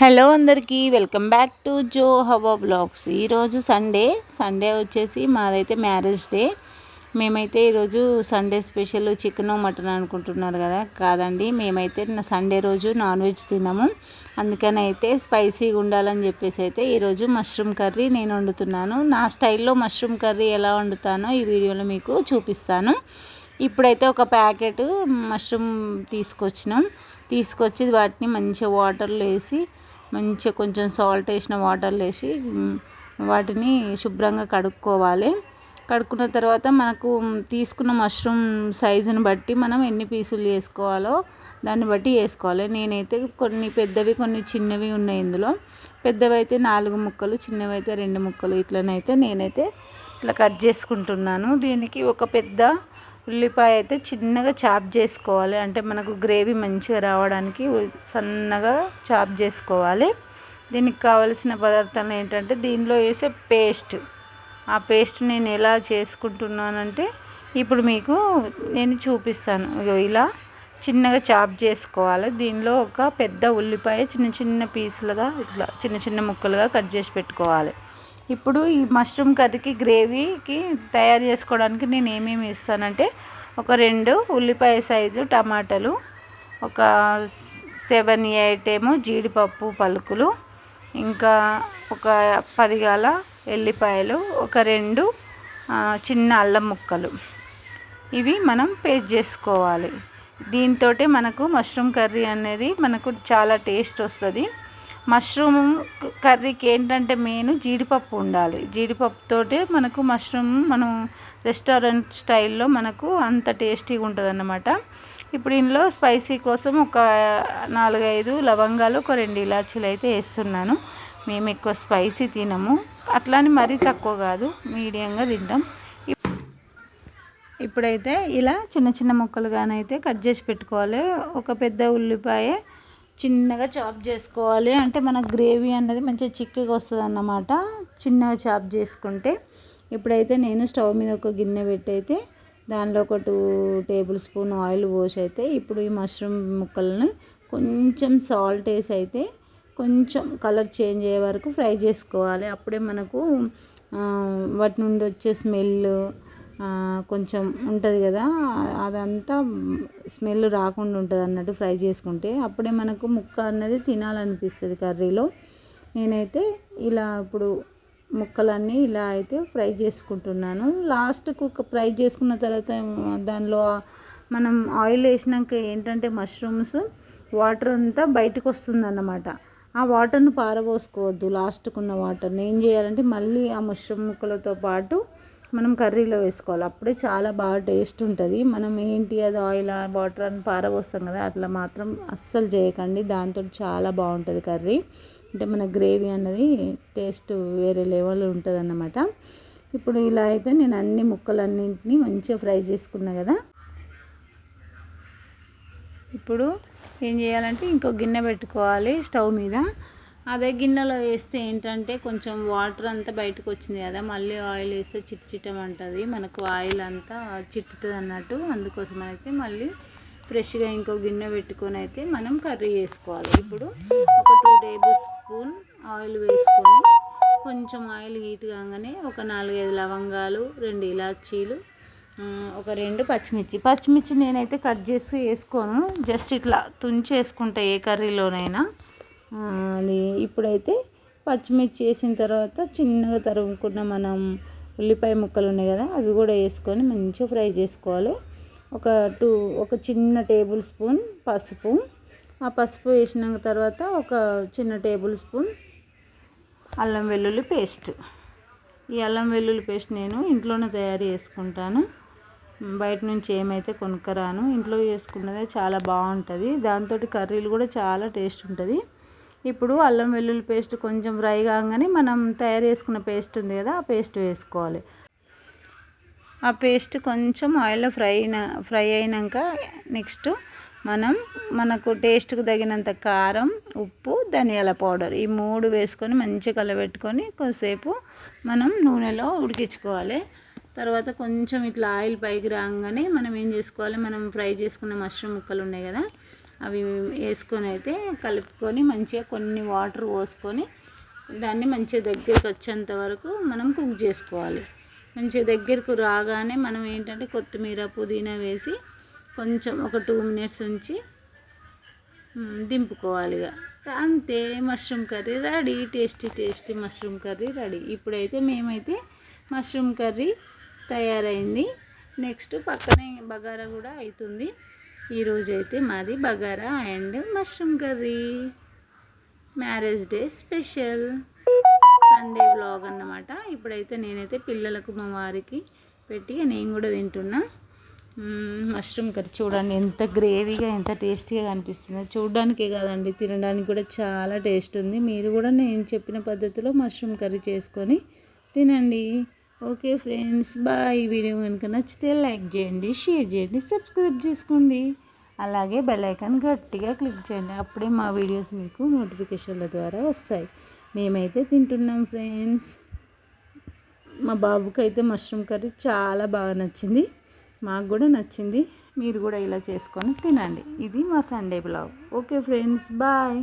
Hello అందరికీ welcome back to జో హవో బ్లాగ్స్ ఈరోజు సండే సండే వచ్చేసి మాదైతే మ్యారేజ్ డే. మేమైతే ఈరోజు సండే స్పెషల్ చికెన్ మటన్ అనుకుంటున్నారు కదా? కాదండి మేమైతే సండే రోజు నాన్ వెజ్ తినము. అందుకని అయితే స్పైసీగా ఉండాలని చెప్పేసి అయితే ఈరోజు మష్రూమ్ కర్రీ నేను వండుతున్నాను. నా స్టైల్లో మష్రూమ్ కర్రీ ఎలా వండుతానో ఈ వీడియోలో మీకు చూపిస్తాను. ఇప్పుడైతే ఒక ప్యాకెట్ మష్రూమ్ తీసుకొచ్చినాం. తీసుకొచ్చి వాటిని మంచిగా వాటర్లో వేసి మంచిగా కొంచెం సాల్ట్ వేసిన వాటర్ వేసి వాటిని శుభ్రంగా కడుక్కోవాలి. కడుక్కున్న తర్వాత మనకు తీసుకున్న మష్రూమ్ సైజుని బట్టి మనం ఎన్ని పీసులు వేసుకోవాలో దాన్ని బట్టి వేసుకోవాలి. నేనైతే కొన్ని పెద్దవి కొన్ని చిన్నవి ఉన్నాయి ఇందులో. పెద్దవి అయితే నాలుగు ముక్కలు చిన్నవి అయితే రెండు ముక్కలు. ఇట్లనైతే నేనైతే ఇట్లా కట్ చేసుకుంటున్నాను. దీనికి ఒక పెద్ద ఉల్లిపాయ అయితే చిన్నగా చాప్ చేసుకోవాలి. అంటే మనకు గ్రేవీ మంచిగా రావడానికి సన్నగా చాప్ చేసుకోవాలి. దీనికి కావలసిన పదార్థాలు ఏంటంటే దీనిలో వేసే పేస్ట్. ఆ పేస్ట్ నేను ఎలా చేసుకుంటున్నానంటే ఇప్పుడు మీకు నేను చూపిస్తాను. ఇలా చిన్నగా చాప్ చేసుకోవాలి. దీనిలో ఒక పెద్ద ఉల్లిపాయ చిన్న చిన్న పీసులుగా ఇట్లా చిన్న చిన్న ముక్కలుగా కట్ చేసి పెట్టుకోవాలి. ఇప్పుడు ఈ మష్రూమ్ కర్రీకి గ్రేవీకి తయారు చేసుకోవడానికి నేను ఏమేమి ఇస్తానంటే ఒక రెండు ఉల్లిపాయ సైజు టమాటాలు ఒక సెవెన్ ఎయిట్ ఏమో జీడిపప్పు పలుకులు ఇంకా ఒక పదిగాల ఎల్లిపాయలు ఒక రెండు చిన్న అల్లం ముక్కలు. ఇవి మనం పేస్ట్ చేసుకోవాలి. దీంతో మనకు మష్రూమ్ కర్రీ అనేది మనకు చాలా టేస్ట్ వస్తుంది. మష్రూమ్ కర్రీకి ఏంటంటే మెయిన్ జీడిపప్పు ఉండాలి. జీడిపప్పుతోటే మనకు మష్రూమ్ మనం రెస్టారెంట్ స్టైల్లో మనకు అంత టేస్టీగా ఉంటుంది అన్నమాట ఇప్పుడు ఇందులో స్పైసీ కోసం ఒక నాలుగైదు లవంగాలు ఒక రెండు ఇలాచీలు అయితే వేస్తున్నాను. మేము ఎక్కువ స్పైసీ తినము. అట్లానే మరీ తక్కువ కాదు మీడియంగా తింటాం. ఇప్పుడైతే ఇలా చిన్న చిన్న ముక్కలుగానైతే కట్ చేసి పెట్టుకోవాలి. ఒక పెద్ద ఉల్లిపాయ చిన్నగా చాప్ చేసుకోవాలి. అంటే మన గ్రేవీ అన్నది మంచిగా చిక్కగా వస్తుంది అన్నమాట చిన్నగా చాప్ చేసుకుంటే ఇప్పుడైతే నేను స్టవ్ మీద ఒక గిన్నె పెట్టి అయితే దానిలో ఒక టూ టేబుల్ స్పూన్ ఆయిల్ పోసి అయితే ఇప్పుడు ఈ మష్రూమ్ ముక్కలను కొంచెం సాల్ట్ వేసి అయితే కొంచెం కలర్ చేంజ్ అయ్యే వరకు ఫ్రై చేసుకోవాలి. అప్పుడే మనకు వాటి నుండి వచ్చే స్మెల్ కొంచెం ఉంటుంది కదా అదంతా స్మెల్ రాకుండా ఉంటుంది అన్నట్టు ఫ్రై చేసుకుంటే అప్పుడే మనకు ముక్క అన్నది తినాలనిపిస్తుంది కర్రీలో. నేనైతే ఇలా ఇప్పుడు ముక్కలన్నీ ఇలా అయితే ఫ్రై చేసుకుంటున్నాను. లాస్ట్కు ఫ్రై చేసుకున్న తర్వాత దానిలో మనం ఆయిల్ వేసినాక ఏంటంటే మష్రూమ్స్ వాటర్ అంతా బయటకు వస్తుంది అన్నమాట ఆ వాటర్ను పారబోసుకోవద్దు లాస్ట్కున్న వాటర్ని ఏం చేయాలంటే మళ్ళీ ఆ మష్రూమ్ ముక్కలతో పాటు మనం కర్రీలో వేసుకోవాలి. అప్పుడే చాలా బాగా టేస్ట్ ఉంటుంది. మనం ఏంటి అది ఆయిల్ వాటర్ అని పారబోస్తాం కదా అట్లా మాత్రం అస్సలు చేయకండి. దాంతో చాలా బాగుంటుంది కర్రీ. అంటే మన గ్రేవీ అన్నది టేస్ట్ వేరే లెవెల్ ఉంటుంది అన్నమాట ఇప్పుడు ఇలా అయితే నేను అన్ని ముక్కలన్నింటినీ మంచిగా ఫ్రై చేసుకున్నా కదా. ఇప్పుడు ఏం చేయాలంటే ఇంకో గిన్నె పెట్టుకోవాలి స్టవ్ మీద. అదే గిన్నెలో వేస్తే ఏంటంటే కొంచెం వాటర్ అంతా బయటకు వచ్చింది కదా మళ్ళీ ఆయిల్ వేస్తే చిట్ చిట్టమంటుంది మనకు ఆయిల్ అంతా చిట్టుతుంది అన్నట్టు. అందుకోసం అయితే మళ్ళీ ఫ్రెష్గా ఇంకో గిన్నె పెట్టుకొని అయితే మనం కర్రీ వేసుకోవాలి ఇప్పుడు ఒక టూ టేబుల్ స్పూన్ ఆయిల్ వేసుకొని కొంచెం ఆయిల్ హీట్ కాగానే ఒక నాలుగైదు లవంగాలు రెండు ఇలాచీలు ఒక రెండు పచ్చిమిర్చి. పచ్చిమిర్చి నేనైతే కట్ చేసి వేసుకోను. జస్ట్ ఇట్లా తుంచి వేసుకుంటా ఏ కర్రీలోనైనా. అది ఇప్పుడైతే పచ్చిమిర్చి వేసిన తర్వాత చిన్నగా తరుగుకున్న మనం ఉల్లిపాయ ముక్కలు ఉన్నాయి కదా అవి కూడా వేసుకొని మంచిగా ఫ్రై చేసుకోవాలి. ఒక టూ ఒక చిన్న టేబుల్ స్పూన్ పసుపు. ఆ పసుపు వేసిన తర్వాత ఒక చిన్న టేబుల్ స్పూన్ అల్లం వెల్లుల్లి పేస్ట్. ఈ అల్లం వెల్లుల్లి పేస్ట్ నేను ఇంట్లోనే తయారు చేసుకుంటాను. బయట నుంచి ఏమైతే కొనుక్కరాను ఇంట్లో చేసుకున్నదే చాలా బాగుంటుంది. దాంతో కర్రీలు కూడా చాలా టేస్ట్ ఉంటుంది. ఇప్పుడు అల్లం వెల్లుల్లి పేస్ట్ కొంచెం ఫ్రై కాగానే మనం తయారు చేసుకున్న పేస్ట్ ఉంది కదా ఆ పేస్ట్ వేసుకోవాలి. ఆ పేస్ట్ కొంచెం ఆయిల్లో ఫ్రై అయిన ఫ్రై అయినాక నెక్స్ట్ మనం మనకు టేస్ట్కి తగినంత కారం ఉప్పు ధనియాల పౌడర్ ఈ మూడు వేసుకొని మంచిగా కలబెట్టుకొని కొద్దిసేపు మనం నూనెలో ఉడికించుకోవాలి. తర్వాత కొంచెం ఇట్లా ఆయిల్ పైకి రాగానే మనం ఏం చేసుకోవాలి? మనం ఫ్రై చేసుకున్న మష్రూమ్ ముక్కలు ఉన్నాయి కదా అవి వేసుకొని అయితే కలుపుకొని మంచిగా కొన్ని వాటర్ పోసుకొని దాన్ని మంచిగా దగ్గరికి వచ్చేంత వరకు మనం కుక్ చేసుకోవాలి. మంచిగా దగ్గరకు రాగానే మనం ఏంటంటే కొత్తిమీర పుదీనా వేసి కొంచెం ఒక టూ మినిట్స్ ఉంచి దింపుకోవాలి ఇక. అంతే mushroom curry ready. Tasty tasty mushroom curry ready. ఇప్పుడైతే మేమైతే మష్రూమ్ కర్రీ తయారైంది. నెక్స్ట్ పక్కనే బగారా కూడా అవుతుంది ఈరోజు అయితే మాది bagara and mushroom curry. Marriage day special. Sunday vlog అన్నమాట. ఇప్పుడైతే నేనైతే పిల్లలకు మా వారికి పెట్టి నేను కూడా తింటున్నా. మష్రూమ్ కర్రీ చూడండి ఎంత గ్రేవీగా ఎంత టేస్టీగా కనిపిస్తుందో. చూడడానికే కాదండి తినడానికి కూడా చాలా టేస్ట్ ఉంది. మీరు కూడా నేను చెప్పిన పద్ధతిలో మష్రూమ్ కర్రీ చేసుకొని తినండి. Okay friends bye. ఈ వీడియో కనుక నచ్చితే లైక్ చేయండి షేర్ చేయండి సబ్స్క్రైబ్ చేసుకోండి. అలాగే బెల్ ఐకాన్ గట్టిగా క్లిక్ చేయండి. అప్పుడే మా వీడియోస్ మీకు నోటిఫికేషన్ల ద్వారా వస్తాయి. మేమైతే తింటున్నాం ఫ్రెండ్స్. మా బాబుకి అయితే మష్రూమ్ కర్రీ చాలా బాగా నచ్చింది. మాకు కూడా నచ్చింది. మీరు కూడా ఇలా చేసుకొని తినండి. ఇది మా Sunday blog. Okay friends bye.